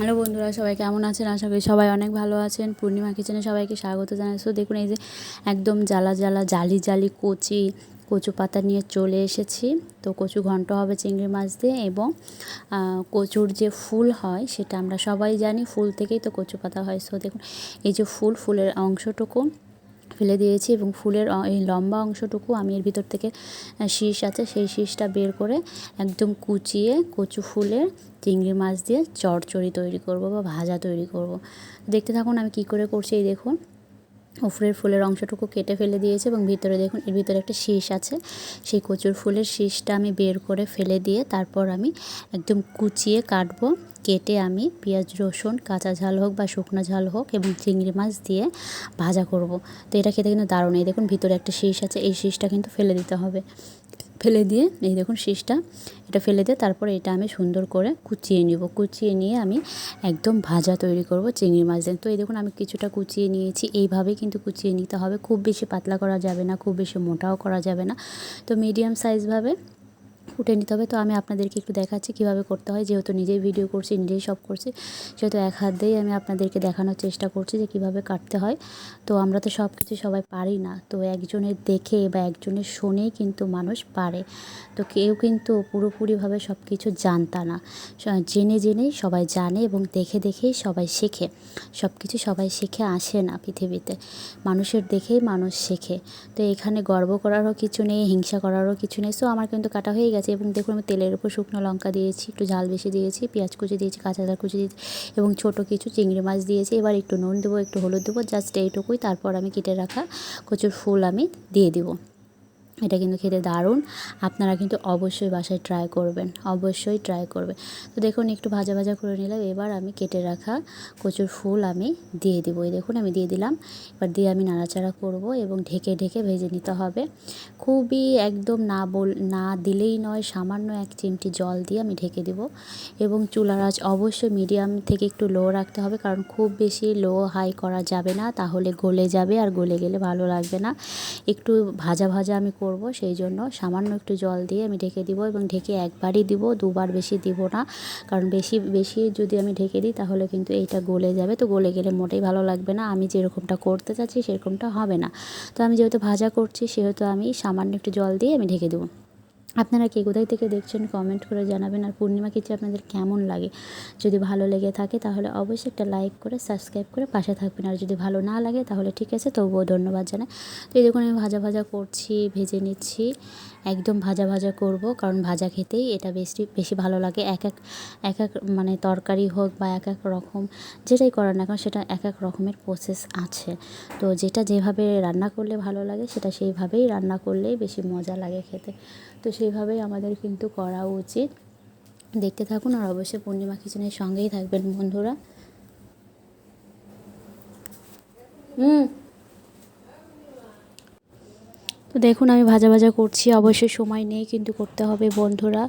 Hello বন্ধুরা, সবাই কেমন আছেন? আশা করি সবাই অনেক ভালো আছেন। পূর্ণিমা কিচেনে সবাইকে স্বাগত জানাই। সো দেখুন, এই যে একদম জ্বালা জ্বালা জালি জালি কচি, কচু পাতা নিয়ে চলে এসেছি। তো কচু ঘন্ট হবে চিংড়ি মাছ দিয়ে এবং কচুর যে ফুল হয় সেটা আমরা সবাই জানি। ফুল থেকেই তো কচু পাতা হয়। সো দেখুন, এই যে ফুল, ফুলের অংশটুকু ফেলে দিয়েছি এবং ফুলের এই লম্বা অংশটুকু আমি এর ভিতর থেকে শীষ আছে, সেই শীষটা বের করে একদম কুচিয়ে কচু ফুলের চিংড়ি মাছ দিয়ে চড়চড়ি তৈরি করব বা ভাজা তৈরি করব। দেখতে থাকুন আমি কি করে করছি, এই দেখুন। উপরের ফুলের অংশটুকু কেটে ফেলে দিয়েছে এবং ভিতরে দেখুন, এর ভিতরে একটা শীষ আছে। সেই কচুর ফুলের শীষটা আমি বের করে ফেলে দিয়ে তারপর আমি একদম কুচিয়ে কাটব। কেটে আমি পেঁয়াজ, রসুন, কাঁচা ঝাল হোক বা শুকনো ঝাল হোক এবং চিংড়ি মাছ দিয়ে ভাজা করব। তো এটা খেতে কিন্তু দারুণ। এই দেখুন, ভিতরে একটা শীষ আছে, এই শীষটা কিন্তু ফেলে দিতে হবে। ফেলে দিয়ে, এই দেখুন শীষটা, এটা ফেলে দিয়ে তারপরে এটা আমি সুন্দর করে কুচিয়ে নিব। কুচিয়ে নিয়ে আমি একদম ভাজা তৈরি করব চিংড়ি মাছ দিয়ে। তো এই দেখুন আমি কিছুটা কুচিয়ে নিয়েছি। এইভাবেই কিন্তু কুচিয়ে নিতে হবে। খুব বেশি পাতলা করা যাবে না, খুব বেশি মোটাও করা যাবে না। তো মিডিয়াম সাইজভাবে ফুটে নিতে হবে। তো আমি আপনাদেরকে একটু দেখাচ্ছি কীভাবে করতে হয়। যেহেতু নিজেই ভিডিও করছি, নিজেই সব করছি, সেহেতু এক হাত দিয়েই আমি আপনাদেরকে দেখানোর চেষ্টা করছি যে কীভাবে কাটতে হয়। তো আমরা তো সব কিছু সবাই পারি না। তো একজনের দেখে বা একজনের শুনেই কিন্তু মানুষ পারে। তো কেউ কিন্তু পুরোপুরিভাবে সব কিছু জানতা না। জেনে জেনেই সবাই জানে এবং দেখে দেখেই সবাই শেখে। সব কিছু সবাই শিখে আসে না পৃথিবীতে। মানুষের দেখেই মানুষ শেখে। তো এখানে গর্ব করারও কিছু নেই, হিংসা করারও কিছু নেই। সো আমার কিন্তু কাটা হয়ে গেছে। এবং দেখুন আমি তেলের উপর শুকনো লঙ্কা দিয়েছি, একটু ঝাল বেশি দিয়েছি, পেঁয়াজ কুচি দিয়েছি, কাঁচা ঝাল কুচি দিয়েছি এবং ছোটো কিছু চিংড়ি মাছ দিয়েছি। এবার একটু নুন দেবো, একটু হলুদ দেবো, জাস্ট এইটুকুই। তারপর আমি কেটে রাখা কচুর ফুল আমি দিয়ে দেবো। এটা কিন্তু খেতে দারুণ। আপনারা কিন্তু অবশ্যই বাসায় ট্রাই করবেন, অবশ্যই ট্রাই করবেন। তো দেখুন, একটু ভাজা ভাজা করে নিলাম। এবার আমি কেটে রাখা কচুর ফুল আমি দিয়ে দেবো। এই দেখুন, আমি দিয়ে দিলাম। এবার দিয়ে আমি নাড়াচাড়া করব এবং ঢেকে ঢেকে ভেজে নিতে হবে। খুবই একদম না বল, না দিলেই নয়, সামান্য এক চিমটি জল দিয়ে আমি ঢেকে দেবো এবং চুলার আঁচ অবশ্যই মিডিয়াম থেকে একটু লো রাখতে হবে কারণ খুব বেশি লো হাই করা যাবে না। তাহলে গলে যাবে আর গলে গেলে ভালো লাগবে না। একটু ভাজা ভাজা আমি করব, সেই জন্য সামান্য একটু জল দিয়ে আমি ঢেকে দিব এবং ঢেকে একবারই দিব, দুবার বেশি দিব না। কারণ বেশি বেশি যদি আমি ঢেকে দিই তাহলে কিন্তু এইটা গলে যাবে। তো গলে গেলে মোটেই ভালো লাগবে না। আমি যেরকমটা করতে চাচ্ছি সেরকমটা হবে না। তো আমি যেহেতু ভাজা করছি সেহেতু আমি সামান্য একটু জল দিয়ে আমি ঢেকে দেবো। আপনারা কে কোথায় থেকে দেখছেন কমেন্ট করে জানাবেন। আর পূর্ণিমা কিছু আপনাদের কেমন লাগে? যদি ভালো লেগে থাকে, তাহলে অবশ্যই একটা লাইক করে সাবস্ক্রাইব করে পাশে থাকবেন। আর যদি ভালো না লাগে, তাহলে ঠিক আছে, তবুও ধন্যবাদ জানাই। তো এই দেখুন, আমি ভাজা ভাজা করছি, ভেজে নিচ্ছি। একদম ভাজা ভাজা করব, কারণ ভাজা খেতেই এটা বেশি বেশি ভালো লাগে। এক এক এক এক মানে তরকারি হোক বা এক এক রকম, যেটাই করার না কারণ সেটা এক এক রকমের প্রসেস আছে। তো যেটা যেভাবে রান্না করলে ভালো লাগে, সেটা সেইভাবেই রান্না করলেই বেশি মজা লাগে খেতে। তো সেইভাবেই আমাদের কিন্তু করা উচিত। দেখতে থাকুন আর অবশ্যই পূর্ণিমা কিচেনের সঙ্গেই থাকবেন বন্ধুরা। হুম। তো দেখুন, আমি ভাজা ভাজা করছি, অবশ্যই সময় নেই কিন্তু করতে হবে বন্ধুরা।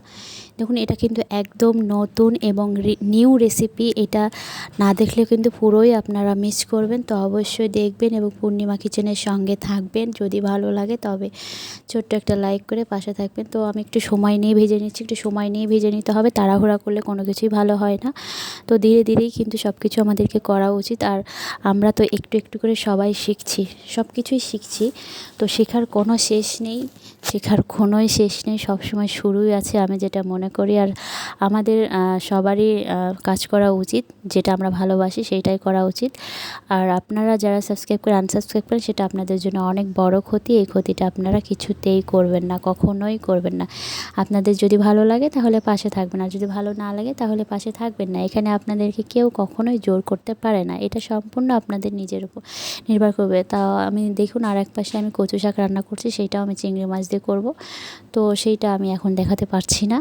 দেখুন, এটা কিন্তু একদম নতুন এবং নিউ রেসিপি এটা না দেখলে কিন্তু পুরোই আপনারা মিস করবেন। তো অবশ্যই দেখবেন এবং পূর্ণিমা কিচেনের সঙ্গে থাকবেন, যদি ভালো লাগে তবে ছোট্ট একটা লাইক করে পাশে থাকবেন। তো আমি একটু সময় নিয়ে ভেজে নিচ্ছি, একটু সময় নিয়ে ভেজে নিতে হবে, তাড়াহুড়া করলে কোনো কিছুই ভালো হয় না। তো ধীরে ধীরেই কিন্তু সব কিছু আমাদেরকে করা উচিত, আর আমরা তো একটু একটু করে সবাই শিখছি সব কিছুই শিখছি। তো শেখার কোনো শেষ নেই, শেখার কোনোই শেষ নেই, সবসময় শুরুই আছে আমি যেটা মনে করি। আর আমাদের সবারই কাজ করা উচিত, যেটা আমরা ভালোবাসি সেইটাই করা উচিত। আর আপনারা যারা সাবস্ক্রাইব করে আনসাবস্ক্রাইব করেন, সেটা আপনাদের জন্য অনেক বড় ক্ষতি। এই ক্ষতিটা আপনারা কিছুতেই করবেন না, কখনোই করবেন না। আপনাদের যদি ভালো লাগে, তাহলে পাশে থাকবেন। আর যদি ভালো না লাগে, তাহলে পাশে থাকবেন না। এখানে আপনাদেরকে কেউ কখনোই জোর করতে পারে না। এটা সম্পূর্ণ আপনাদের নিজের উপর নির্ভর করবে। তা আমি দেখুন আর এক পাশে আমি কচু শাক রান্না করছি সেইটাও আমি চিংড়ি মাছ দিয়ে করব। তো সেইটা আমি এখন দেখাতে পারছি না।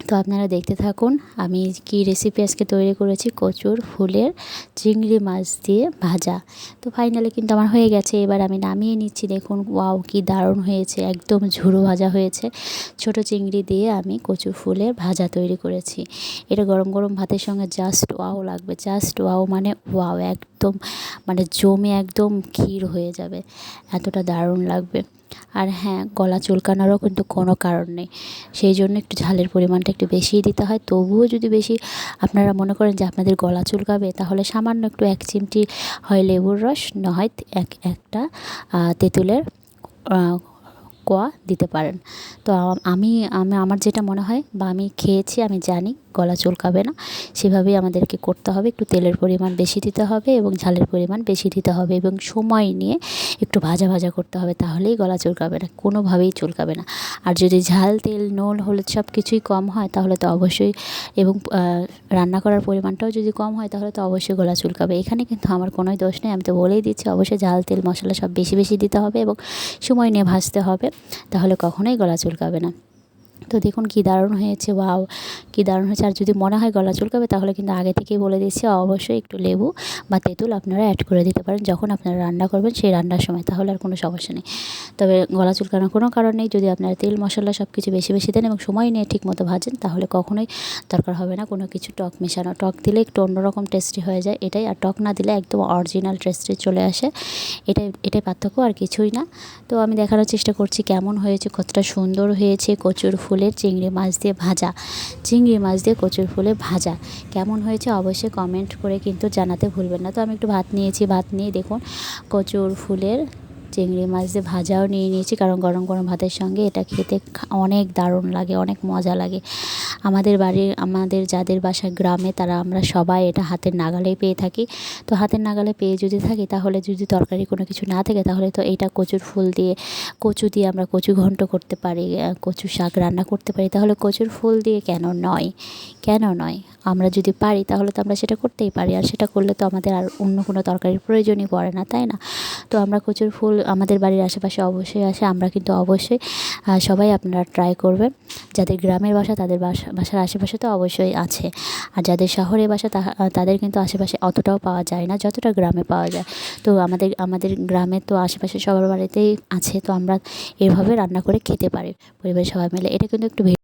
তো আপনারা দেখতে থাকুন, আমি কি রেসিপি আজকে তৈরি করেছি, কচুর ফুলের চিংড়ি মাছ দিয়ে ভাজা। তো ফাইনালি কিন্তু আমার হয়ে গেছে, এবার আমি নামিয়ে নিচ্ছি। দেখুন ওয়াও কি দারুণ হয়েছে, একদম ঝুড়ো ভাজা হয়েছে। ছোট চিংড়ি দিয়ে আমি কচু ফুলের ভাজা তৈরি করেছি। এটা গরম গরম ভাতের সঙ্গে জাস্ট ওয়াও লাগবে জাস্ট ওয়াও মানে ওয়াও একদম মানে জমে একদম ক্ষীর হয়ে যাবে। এতটা দারুণ লাগবে। আর হ্যাঁ গলা চুলকানোরও কিন্তু কোনো কারণ নেই। সেই জন্য একটু ঝালের পরিমাণটা একটু বেশিই দিতে হয়। তবুও যদি বেশি আপনারা মনে করেন যে আপনাদের গলা চুলকাবে, তাহলে সামান্য একটু এক চিমটি হয় লেবুর রস না হয় এক, একটা তেঁতুলের কোয়া দিতে পারেন। তো আমি আমি, আমার যেটা মনে হয় বা আমি খেয়েছি, আমি জানি গলা চুলকাবে না। সেভাবেই আমাদেরকে করতে হবে। একটু তেলের পরিমাণ বেশি দিতে হবে এবং ঝালের পরিমাণ বেশি দিতে হবে এবং সময় নিয়ে একটু ভাজা ভাজা করতে হবে তাহলেই গলা চুলকাবে না, কোনোভাবেই চুলকাবে না। আর যদি ঝাল, তেল, নুন, হলুদ সব কিছুই কম হয় তাহলে তো অবশ্যই এবং রান্না করার পরিমাণটাও যদি কম হয় তাহলে তো অবশ্যই গলা চুলকাবে। এখানে কিন্তু আমার কোনোই দোষ নেই, আমি তো বলেই দিচ্ছি, অবশ্যই ঝাল, তেল, মশলা সব বেশি বেশি দিতে হবে এবং সময় নিয়ে ভাজতে হবে, তাহলে কখনোই গলা চুলকাবে না। তো দেখুন কী দারুণ হয়েছে, ওয়াও, কী দারুণ হয়েছে। আর যদি মনে হয় গলা চুলকাবে, তাহলে কিন্তু আগে থেকেই বলে দিচ্ছি অবশ্যই একটু লেবু বা তেঁতুল আপনারা অ্যাড করে দিতে পারেন যখন আপনারা রান্না করবেন সেই রান্নার সময়, তাহলে আর কোনো সমস্যা নেই। তবে গলা চুলকানোর কোনো কারণ নেই, যদি আপনারা তেল, মশলা সব কিছু বেশি বেশি দেন এবং সময় নিয়ে ঠিক মতো ভাজেন, তাহলে কখনোই দরকার হবে না কোনো কিছু টক মেশানো। টক দিলে একটু অন্যরকম টেস্টি হয়ে যায় এটাই, আর টক না দিলে একদম অরিজিনাল টেস্টি চলে আসে। এটাই এটাই পার্থক্য আর কিছুই না। তো আমি দেখানোর চেষ্টা করছি কেমন হয়েছে, কতটা সুন্দর হয়েছে, কচুর ফুলের চিংড়ি মাছ দিয়ে ভাজা। চিংড়ি মাছ দিয়ে কচুর ফুলে ভাজা। কেমন হয়েছে অবশ্যই কমেন্ট করে কিন্তু জানাতে ভুলবেন না। তো আমি একটু ভাত নিয়েছি। ভাত নিয়ে দেখুন কচুর ফুলের চিংড়ি মাছ দিয়ে ভাজাও নিয়ে নিয়েছি, কারণ গরম গরম ভাতের সঙ্গে এটা খেতে অনেক দারুণ লাগে, অনেক মজা লাগে। আমাদের বাড়ির, আমাদের যাদের বাসা গ্রামে, তারা আমরা সবাই এটা হাতের নাগালেই পেয়ে থাকি। তো হাতের নাগালে পেয়ে যদি থাকি, তাহলে যদি তরকারি কোনো কিছু না থাকে, তাহলে তো এইটা কচুর ফুল দিয়ে, কচু দিয়ে আমরা কচু ঘন্ট করতে পারি কচু শাক রান্না করতে পারি। তাহলে কচুর ফুল দিয়ে কেন নয়? কেন নয়? আমরা যদি পারি, তাহলে তো আমরা সেটা করতেই পারি, আর সেটা করলে তো আমাদের আর অন্য কোনো তরকারির প্রয়োজনই পড়ে না, তাই না? তো আমরা কচুর ফুল আমাদের বাড়ির আশেপাশে অবশ্যই আসে, আমরা কিন্তু অবশ্যই সবাই আপনারা ট্রাই করবেন। যাদের গ্রামের বাসা, তাদের বাসা, বাসার আশেপাশে তো অবশ্যই আছে। আর যাদের শহরে বাসা তাদের কিন্তু আশেপাশে অতটাও পাওয়া যায় না, যতটা গ্রামে পাওয়া যায়। তো আমাদের আমাদের গ্রামে তো আশেপাশে সবার বাড়িতেই আছে, তো আমরা এভাবে রান্না করে খেতে পারি। পরিবারের সবাই মিলে, এটা কিন্তু একটু